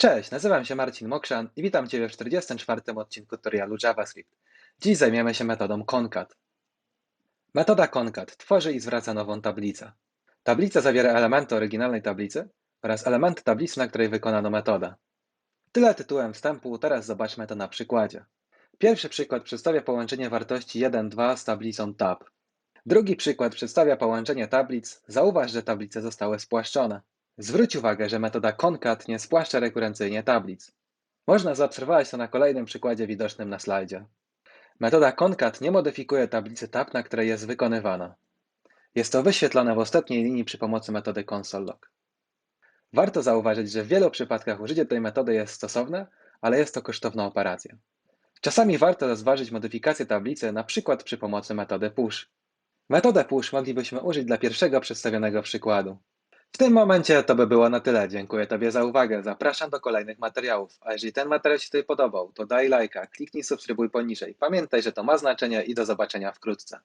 Cześć, nazywam się Marcin Mokrzan i witam Cię w 44. odcinku tutorialu JavaScript. Dziś zajmiemy się metodą concat. Metoda concat tworzy i zwraca nową tablicę. Tablica zawiera elementy oryginalnej tablicy oraz elementy tablicy, na której wykonano metodę. Tyle tytułem wstępu, teraz zobaczmy to na przykładzie. Pierwszy przykład przedstawia połączenie wartości 1-2 z tablicą tab. Drugi przykład przedstawia połączenie tablic. Zauważ, że tablice zostały spłaszczone. Zwróć uwagę, że metoda concat nie spłaszcza rekurencyjnie tablic. Można zaobserwować to na kolejnym przykładzie widocznym na slajdzie. Metoda concat nie modyfikuje tablicy tab, na której jest wykonywana. Jest to wyświetlone w ostatniej linii przy pomocy metody console.log. Warto zauważyć, że w wielu przypadkach użycie tej metody jest stosowne, ale jest to kosztowna operacja. Czasami warto rozważyć modyfikację tablicy, np. przy pomocy metody push. Metodę push moglibyśmy użyć dla pierwszego przedstawionego przykładu. W tym momencie to by było na tyle. Dziękuję Tobie za uwagę. Zapraszam do kolejnych materiałów. A jeżeli ten materiał Ci się podobał, to daj lajka, kliknij subskrybuj poniżej. Pamiętaj, że to ma znaczenie i do zobaczenia wkrótce.